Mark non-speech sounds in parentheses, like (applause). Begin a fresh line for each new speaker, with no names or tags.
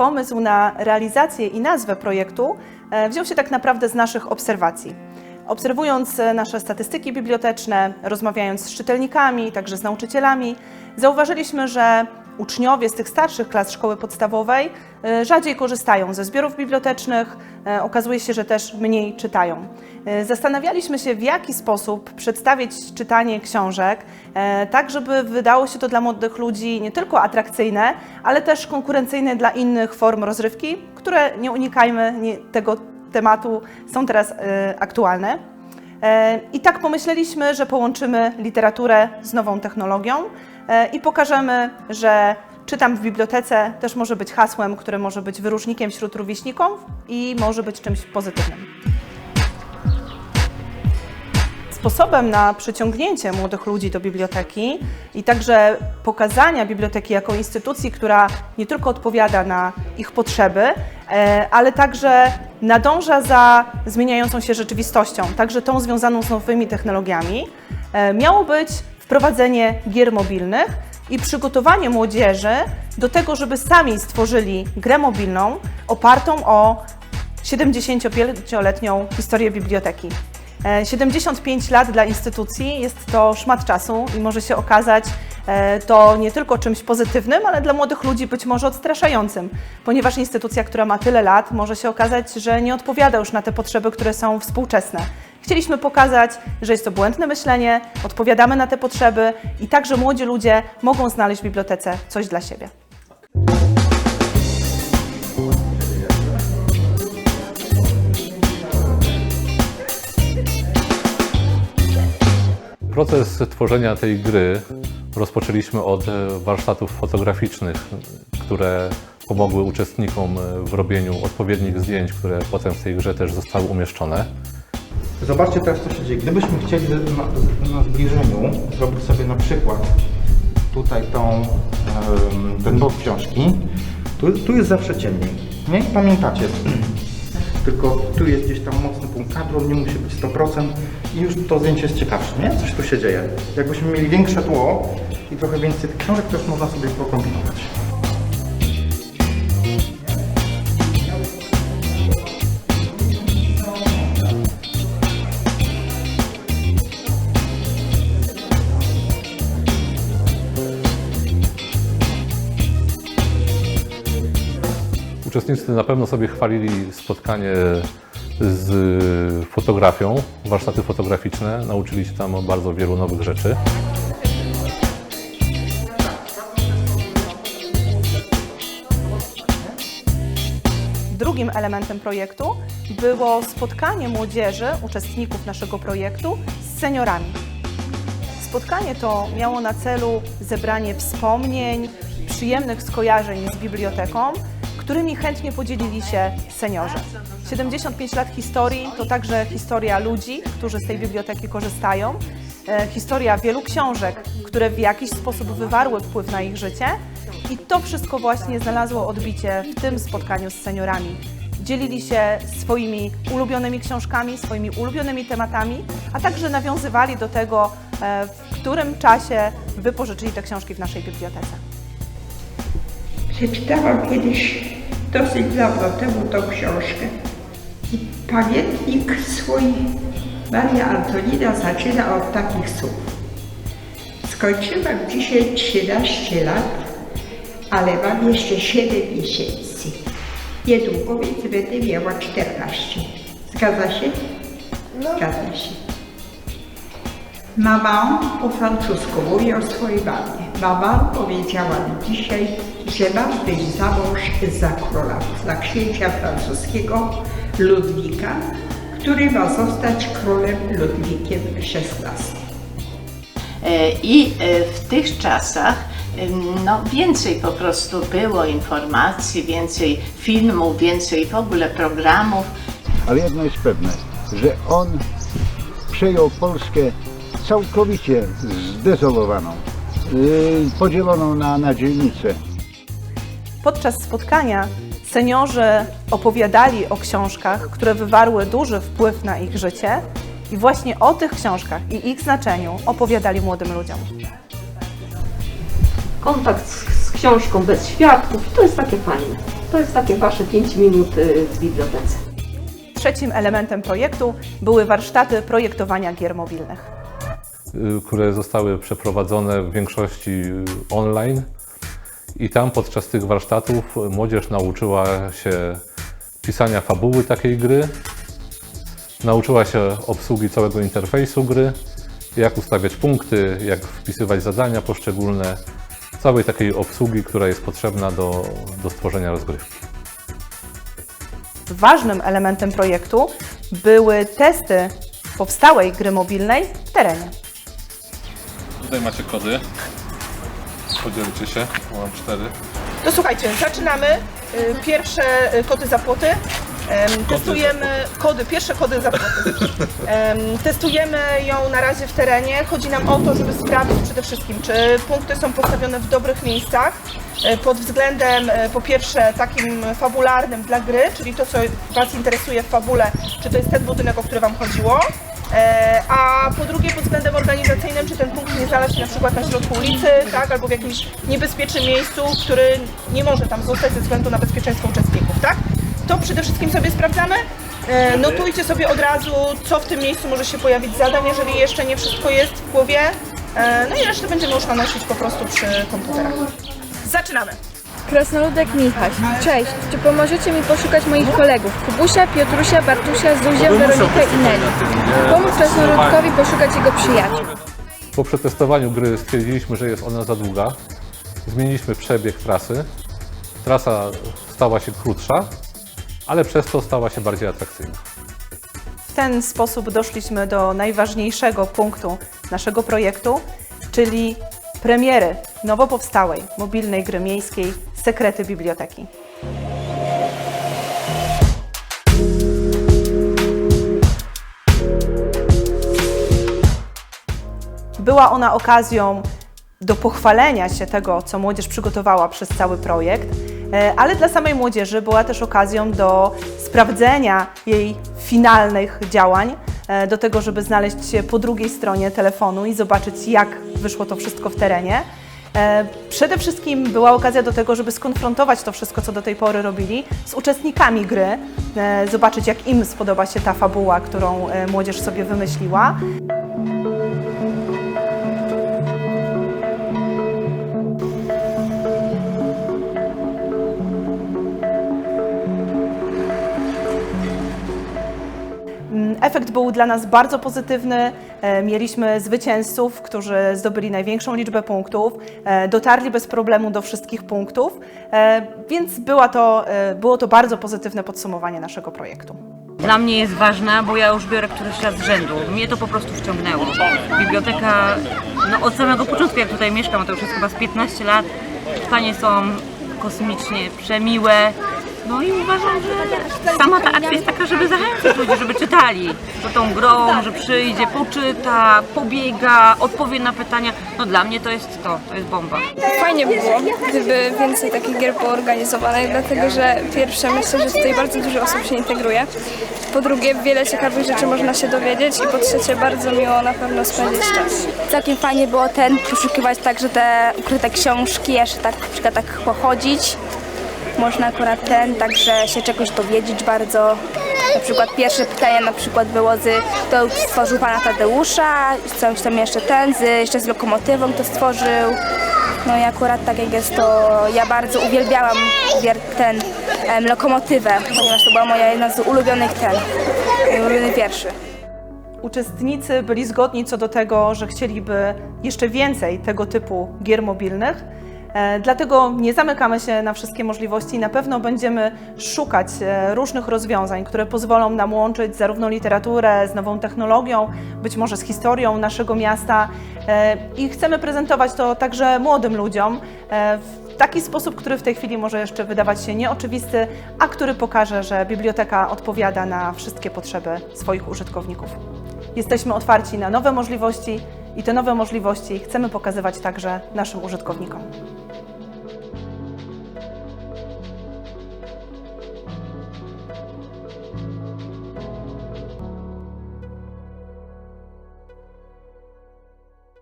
pomysł na realizację i nazwę projektu e, wziął się tak naprawdę z naszych obserwacji. Obserwując e, nasze statystyki biblioteczne, rozmawiając z czytelnikami, także z nauczycielami, zauważyliśmy, że uczniowie z tych starszych klas szkoły podstawowej e, rzadziej korzystają ze zbiorów bibliotecznych, e, okazuje się, że też mniej czytają. E, Zastanawialiśmy się, w jaki sposób przedstawić czytanie książek, tak żeby wydało się to dla młodych ludzi nie tylko atrakcyjne, ale też konkurencyjne dla innych form rozrywki, które nie unikajmy tego tematu, są teraz aktualne. I tak pomyśleliśmy, że połączymy literaturę z nową technologią i pokażemy, że czytam w bibliotece też może być hasłem, które może być wyróżnikiem wśród rówieśników i może być czymś pozytywnym. Sposobem na przyciągnięcie młodych ludzi do biblioteki i także pokazania biblioteki jako instytucji, która nie tylko odpowiada na ich potrzeby, e, ale także nadąża za zmieniającą się rzeczywistością, także tą związaną z nowymi technologiami, e, miało być wprowadzenie gier mobilnych i przygotowanie młodzieży do tego, żeby sami stworzyli grę mobilną opartą o 75-letnią historię biblioteki. E, 75 lat dla instytucji jest to szmat czasu i może się okazać e, to nie tylko czymś pozytywnym, ale dla młodych ludzi być może odstraszającym, ponieważ instytucja, która ma tyle lat, może się okazać, że nie odpowiada już na te potrzeby, które są współczesne. Chcieliśmy pokazać, że jest to błędne myślenie, odpowiadamy na te potrzeby i także młodzi ludzie mogą znaleźć w bibliotece coś dla siebie.
Proces tworzenia tej gry rozpoczęliśmy od e, warsztatów fotograficznych, które pomogły uczestnikom e, w robieniu odpowiednich zdjęć, które potem w tej grze też zostały umieszczone.
Zobaczcie teraz, co się dzieje. Gdybyśmy chcieli na, na zbliżeniu zrobić sobie na przykład tutaj tą, ten bok książki, tu, tu jest zawsze ciemniej. Nie? Pamiętacie? (clears throat) Tylko tu jest gdzieś tam mocny punkt kadru, nie musi być 100% i już to zdjęcie jest ciekawsze, nie? Coś tu się dzieje. Jakbyśmy mieli większe tło i trochę więcej tych książek, to już można sobie pokombinować.
Uczestnicy na pewno sobie chwalili spotkanie z fotografią, warsztaty fotograficzne, nauczyli się tam bardzo wielu nowych rzeczy.
Drugim elementem projektu było spotkanie młodzieży, uczestników naszego projektu z seniorami. Spotkanie to miało na celu zebranie wspomnień, przyjemnych skojarzeń z biblioteką, którymi chętnie podzielili się seniorzy. 75 lat historii to także historia ludzi, którzy z tej biblioteki korzystają, e, historia wielu książek, które w jakiś sposób wywarły wpływ na ich życie i to wszystko właśnie znalazło odbicie w tym spotkaniu z seniorami. Dzielili się swoimi ulubionymi książkami, swoimi ulubionymi tematami, a także nawiązywali do tego, e, w którym czasie wypożyczyli te książki w naszej bibliotece.
Przeczytałam kiedyś dosyć dawno temu tą książkę. I pamiętnik swój Maria Antonina zaczyna od takich słów. Skończyłam dzisiaj 13 lat, ale mam jeszcze 7 miesięcy. Niedługo więc będę miała 14. Zgadza się? Zgadza się. Mama po francusku mówi o swojej mamie. Mama powiedziała mi dzisiaj, mam wyjść za mąż za króla, za księcia francuskiego Ludwika, który ma zostać królem Ludwikiem XVI.
E, I e, w tych czasach no, więcej po prostu było informacji, więcej filmów, więcej w ogóle programów.
Ale jedno jest pewne, że on przejął Polskę całkowicie zdezolowaną, yy, podzieloną na, na dzielnice.
Podczas spotkania seniorzy opowiadali o książkach, które wywarły duży wpływ na ich życie i właśnie o tych książkach i ich znaczeniu opowiadali młodym ludziom.
kontakt z, z książką bez świadków i to jest takie fajne. To jest takie wasze 5 minut y, w bibliotece.
Trzecim elementem projektu były warsztaty projektowania gier mobilnych.
y, które zostały przeprowadzone w większości y, online. I tam podczas tych warsztatów młodzież nauczyła się pisania fabuły takiej gry, nauczyła się obsługi całego interfejsu gry, jak ustawiać punkty, jak wpisywać zadania poszczególne, całej takiej obsługi, która jest potrzebna do, do stworzenia rozgrywki.
Ważnym elementem projektu były testy powstałej gry mobilnej w terenie.
Tutaj macie kody. Podzielcie się, mam cztery.
To słuchajcie, zaczynamy. Y, Pierwsze y, kody za płoty. Em, Testujemy kody, pierwsze kody za płoty. Em, Testujemy ją na razie w terenie. Chodzi nam o to, żeby sprawdzić przede wszystkim, czy punkty są postawione w dobrych miejscach e, pod względem e, po pierwsze takim fabularnym dla gry, czyli to, co Was interesuje w fabule, czy to jest ten budynek, o który Wam chodziło. E, A po drugie pod względem organizacyjnym, czy ten punkt nie się na przykład na środku ulicy, tak, albo w jakimś niebezpiecznym miejscu, który nie może tam zostać ze względu na bezpieczeństwo uczestników, tak? To przede wszystkim sobie sprawdzamy. E, Notujcie sobie od razu, co w tym miejscu może się pojawić zadań, jeżeli jeszcze nie wszystko jest w głowie. E, No i resztę będziemy już nanosić po prostu przy komputerach. Zaczynamy!
Krasnoludek Michaś. Cześć, czy pomożecie mi poszukać moich kolegów? Kubusia, Piotrusia, Bartusia, Zuzię, Weronikę i Neli. Pomóc krasnoludkowi poszukać jego przyjaciół.
Po przetestowaniu gry stwierdziliśmy, że jest ona za długa. Zmieniliśmy przebieg trasy. Trasa stała się krótsza, ale przez to stała się bardziej atrakcyjna.
W ten sposób doszliśmy do najważniejszego punktu naszego projektu, czyli premiery nowo powstałej mobilnej gry miejskiej Sekrety Biblioteki. Była ona okazją do pochwalenia się tego, co młodzież przygotowała przez cały projekt, e, ale dla samej młodzieży była też okazją do sprawdzenia jej finalnych działań, e, do tego, żeby znaleźć się po drugiej stronie telefonu i zobaczyć, jak wyszło to wszystko w terenie. E, Przede wszystkim była okazja do tego, żeby skonfrontować to wszystko, co do tej pory robili, z uczestnikami gry, e, zobaczyć, jak im spodoba się ta fabuła, którą e, młodzież sobie wymyśliła. Efekt był dla nas bardzo pozytywny. E, Mieliśmy zwycięzców, którzy zdobyli największą liczbę punktów, e, dotarli bez problemu do wszystkich punktów, e, więc była to, było to bardzo pozytywne podsumowanie naszego projektu.
Dla mnie jest ważna, bo ja już biorę któryś raz z rzędu. Mnie to po prostu wciągnęło. Biblioteka, no od samego początku jak tutaj mieszkam, to już jest chyba z 15 lat, panie są kosmicznie przemiłe. No i uważam, że sama ta akcja jest taka, żeby zachęcić ludzi, żeby czytali. To tą grą, że przyjdzie, poczyta, pobiega, odpowie na pytania. No dla mnie to jest to, to jest bomba.
Fajnie by było, gdyby więcej takich gier było organizowanych, dlatego że pierwsze myślę, że tutaj bardzo dużo osób się integruje. Po drugie, wiele ciekawych rzeczy można się dowiedzieć i po trzecie, bardzo miło na pewno spędzić czas.
Całkiem fajnie było ten poszukiwać także te ukryte książki, jeszcze tak na przykład tak pochodzić. Można akurat ten, także się czegoś dowiedzieć bardzo. Na przykład pierwsze pytanie na przykład było z kto stworzył pana Tadeusza, coś tam jeszcze ten, z, jeszcze z lokomotywą kto stworzył. No i akurat tak jak jest to, ja bardzo uwielbiałam ten em, lokomotywę, ponieważ to była moja jedna z ulubionych ten, ulubiony wierszy.
Uczestnicy byli zgodni co do tego, że chcieliby jeszcze więcej tego typu gier mobilnych. E, Dlatego nie zamykamy się na wszystkie możliwości. Na pewno będziemy szukać e, różnych rozwiązań, które pozwolą nam łączyć zarówno literaturę z nową technologią, być może z historią naszego miasta. E, I chcemy prezentować to także młodym ludziom w taki sposób, który w tej chwili może jeszcze wydawać się nieoczywisty, a który pokaże, że biblioteka odpowiada na wszystkie potrzeby swoich użytkowników. Jesteśmy otwarci na nowe możliwości i te nowe możliwości chcemy pokazywać także naszym użytkownikom.